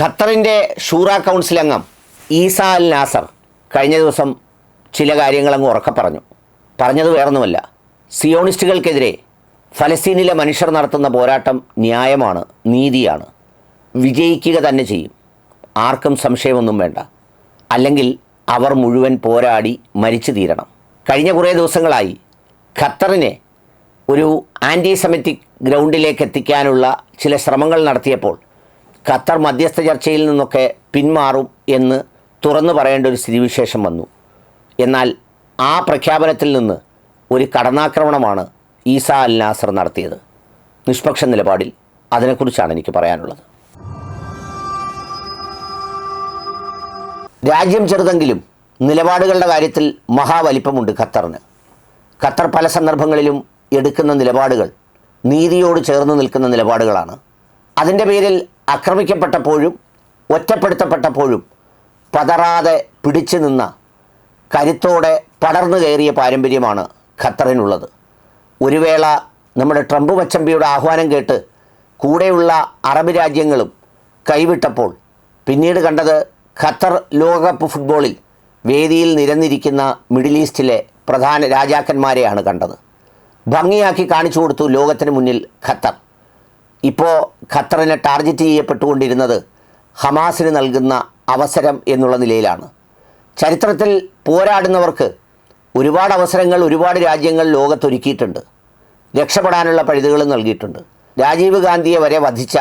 ഖത്തറിന്റെ ഷൂറ കൗൺസിൽ അംഗം ഈസ അൽ നാസർ കഴിഞ്ഞ ദിവസം ചില കാര്യങ്ങളങ്ങ് ഉറക്കെ പറഞ്ഞു. പറഞ്ഞത് വേറൊന്നുമല്ല. സിയോണിസ്റ്റുകൾക്കെതിരെ ഫലസ്തീനിലെ മനുഷ്യർ നടത്തുന്ന പോരാട്ടം ന്യായമാണ് നീതിയാണ്. വിജയിക്കുക തന്നെ ചെയ്യും. ആർക്കും സംശയമൊന്നും വേണ്ട. അല്ലെങ്കിൽ അവർ മുഴുവൻ പോരാടി മരിച്ചു തീരണം. കഴിഞ്ഞ കുറേ ദിവസങ്ങളായി ഖത്തറിനെ ഒരു ആന്റി സെമറ്റിക് ഗ്രൗണ്ടിലേക്ക് എത്തിക്കാനുള്ള ചില ശ്രമങ്ങൾ നടത്തിയപ്പോൾ ഖത്തർ മധ്യസ്ഥ ചർച്ചയിൽ നിന്നൊക്കെ പിന്മാറും എന്ന് തുറന്നു പറയേണ്ട ഒരു സ്ഥിതിവിശേഷം വന്നു. എന്നാൽ ആ പ്രഖ്യാപനത്തിൽ നിന്ന് ഒരു കടന്നാക്രമണമാണ് ഈസ അൽ നാസർ നടത്തിയത്. നിഷ്പക്ഷ നിലപാടിൽ അതിനെക്കുറിച്ചാണ് എനിക്ക് പറയാനുള്ളത്. രാജ്യം ചെറുതെങ്കിലും നിലപാടുകളുടെ കാര്യത്തിൽ മഹാവലിപ്പമുണ്ട് ഖത്തറിന്. ഖത്തർ പല സന്ദർഭങ്ങളിലും എടുക്കുന്ന നിലപാടുകൾ നീതിയോട് ചേർന്ന് നിൽക്കുന്ന നിലപാടുകളാണ്. അതിന്റെ പേരിൽ ആക്രമിക്കപ്പെട്ടപ്പോഴും ഒറ്റപ്പെടുത്തപ്പെട്ടപ്പോഴും പതറാതെ പിടിച്ചു നിന്ന കരുത്തോടെ പടർന്നു കയറിയ പാരമ്പര്യമാണ് ഖത്തറിനുള്ളത്. ഒരു വേള നമ്മുടെ ട്രംപ് മച്ചമ്പിയുടെ ആഹ്വാനം കേട്ട് കൂടെയുള്ള അറബ് രാജ്യങ്ങളും കൈവിട്ടപ്പോൾ പിന്നീട് കണ്ടത് ഖത്തർ ലോകകപ്പ് ഫുട്ബോളിൽ വേദിയിൽ നിരന്നിരിക്കുന്ന മിഡിൽ ഈസ്റ്റിലെ പ്രധാന രാജാക്കന്മാരെയാണ് കണ്ടത്. ഭംഗിയാക്കി കാണിച്ചു കൊടുത്തു ലോകത്തിന് മുന്നിൽ ഖത്തർ. ഇപ്പോൾ ഖത്തറിനെ ടാർഗറ്റ് ചെയ്യപ്പെട്ടുകൊണ്ടിരുന്നത് ഹമാസിന് നൽകുന്ന അവസരം എന്നുള്ള നിലയിലാണ്. ചരിത്രത്തിൽ പോരാടുന്നവർക്ക് ഒരുപാട് അവസരങ്ങൾ ഒരുപാട് രാജ്യങ്ങൾ ലോകത്തൊരുക്കിയിട്ടുണ്ട്. രക്ഷപ്പെടാനുള്ള പഴുതുകളും നൽകിയിട്ടുണ്ട്. രാജീവ് ഗാന്ധിയെ വരെ വധിച്ച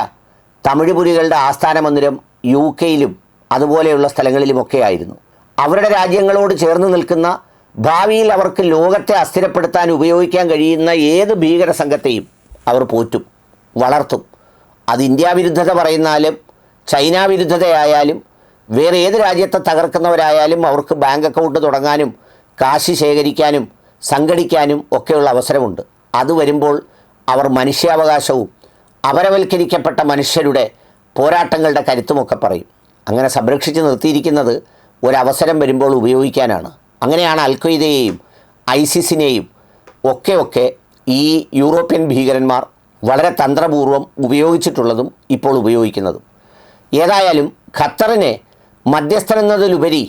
തമിഴ്പുരികളുടെ ആസ്ഥാന മന്ദിരം യു കെയിലും അതുപോലെയുള്ള സ്ഥലങ്ങളിലുമൊക്കെ ആയിരുന്നു. അവരുടെ രാജ്യങ്ങളോട് ചേർന്ന് നിൽക്കുന്ന ഭാവിയിൽ അവർക്ക് ലോകത്തെ അസ്ഥിരപ്പെടുത്താൻ ഉപയോഗിക്കാൻ കഴിയുന്ന ഏത് ഭീകര സംഘത്തെയും അവർ പോറ്റും. വളർത്തും. അത് ഇന്ത്യ വിരുദ്ധത പറയുന്നാലും ചൈന വിരുദ്ധതയായാലും വേറെ ഏത് രാജ്യത്തെ തകർക്കുന്നവരായാലും അവർക്ക് ബാങ്ക് അക്കൗണ്ട് തുടങ്ങാനും കാശ് ശേഖരിക്കാനും സംഘടിക്കാനും ഒക്കെയുള്ള അവസരമുണ്ട്. അത് വരുമ്പോൾ അവർ മനുഷ്യാവകാശവും അപരവൽക്കരിക്കപ്പെട്ട മനുഷ്യരുടെ പോരാട്ടങ്ങളുടെ കരുത്തുമൊക്കെ പറയും. അങ്ങനെ സംരക്ഷിച്ച് നിർത്തിയിരിക്കുന്നത് ഒരവസരം വരുമ്പോൾ ഉപയോഗിക്കാനാണ്. അങ്ങനെയാണ് അൽഖ്വയ്ദയെയും ഐസിസിനെയും ഒക്കെ ഒക്കെ ഈ യൂറോപ്യൻ ഭീകരന്മാർ വളരെ തന്ത്രപൂർവം ഉപയോഗിച്ചിട്ടുള്ളതും ഇപ്പോൾ ഉപയോഗിക്കുന്നതും. ഏതായാലും ഖത്തറിനെ മധ്യസ്ഥനെന്നതിലുപരി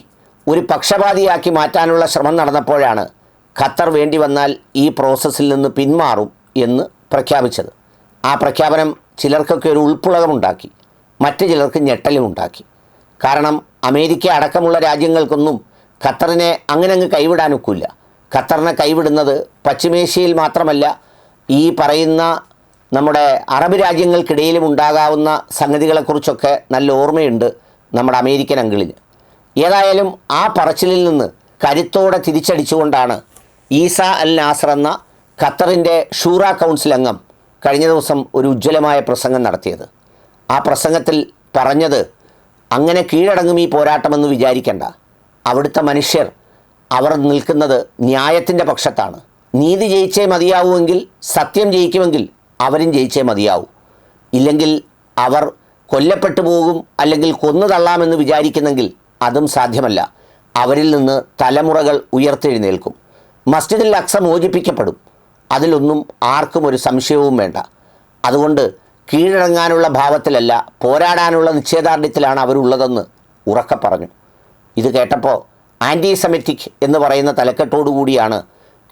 ഒരു പക്ഷപാതിയാക്കി മാറ്റാനുള്ള ശ്രമം നടന്നപ്പോഴാണ് ഖത്തർ വേണ്ടി വന്നാൽ ഈ പ്രോസസ്സിൽ നിന്ന് പിന്മാറും എന്ന് പ്രഖ്യാപിച്ചത്. ആ പ്രഖ്യാപനം ചിലർക്കൊക്കെ ഒരു ഉൾപ്പുളകമുണ്ടാക്കി മറ്റു ചിലർക്ക് ഞെട്ടലുമുണ്ടാക്കി കാരണം അമേരിക്ക അടക്കമുള്ള രാജ്യങ്ങൾക്കൊന്നും ഖത്തറിനെ അങ്ങനെ അങ്ങ് കൈവിടാനൊക്കില്ല. ഖത്തറിനെ കൈവിടുന്നത് പശ്ചിമേഷ്യയിൽ മാത്രമല്ല ഈ പറയുന്ന നമ്മുടെ അറബ് രാജ്യങ്ങൾക്കിടയിലും ഉണ്ടാകാവുന്ന സംഗതികളെക്കുറിച്ചൊക്കെ നല്ല ഓർമ്മയുണ്ട് നമ്മുടെ അമേരിക്കൻ അങ്കിളിന്. ഏതായാലും ആ പറച്ചിലിൽ നിന്ന് കരുത്തോടെ തിരിച്ചടിച്ചുകൊണ്ടാണ് ഈസ അൽ നാസർ എന്ന ഖത്തറിന്റെ ഷൂറ കൗൺസിൽ അംഗം കഴിഞ്ഞ ദിവസം ഒരു ഉജ്ജ്വലമായ പ്രസംഗം നടത്തിയത്. ആ പ്രസംഗത്തിൽ പറഞ്ഞത് അങ്ങനെ കീഴടങ്ങും ഈ പോരാട്ടമെന്ന് വിചാരിക്കേണ്ട. അവിടുത്തെ മനുഷ്യർ അവർ നിൽക്കുന്നത് ന്യായത്തിന്റെ പക്ഷത്താണ്. നീതി ജയിച്ചേ മതിയാവുമെങ്കിൽ സത്യം ജയിക്കുമെങ്കിൽ അവരും ജയിച്ചേ മതിയാവും. ഇല്ലെങ്കിൽ അവർ കൊല്ലപ്പെട്ടു പോകും അല്ലെങ്കിൽ കൊന്നു തള്ളാമെന്ന് വിചാരിക്കുന്നെങ്കിൽ അതും സാധ്യമല്ല. അവരിൽ നിന്ന് തലമുറകൾ ഉയർത്തെഴുന്നേൽക്കും. മസ്ജിദിൽ അക്സ മോചിപ്പിക്കപ്പെടും. അതിലൊന്നും ആർക്കും ഒരു സംശയവും വേണ്ട. അതുകൊണ്ട് കീഴടങ്ങാനുള്ള ഭാവത്തിലല്ല പോരാടാനുള്ള നിശ്ചയദാർഢ്യത്തിലാണ് അവരുള്ളതെന്ന് ഉറക്കെ പറഞ്ഞു. ഇത് കേട്ടപ്പോൾ ആന്റി സെമറ്റിക് എന്ന് പറയുന്ന തലക്കെട്ടോടുകൂടിയാണ്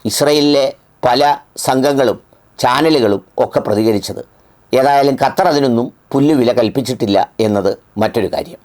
ഇസ്രയേലിലെ പല സംഘങ്ങളും ചാനലുകളും ഒക്കെ പ്രതികരിച്ചത്. ഏതായാലും ഖത്തർ അതിനൊന്നും പുല്ലുവില കൽപ്പിച്ചിട്ടില്ല എന്നത് മറ്റൊരു കാര്യം.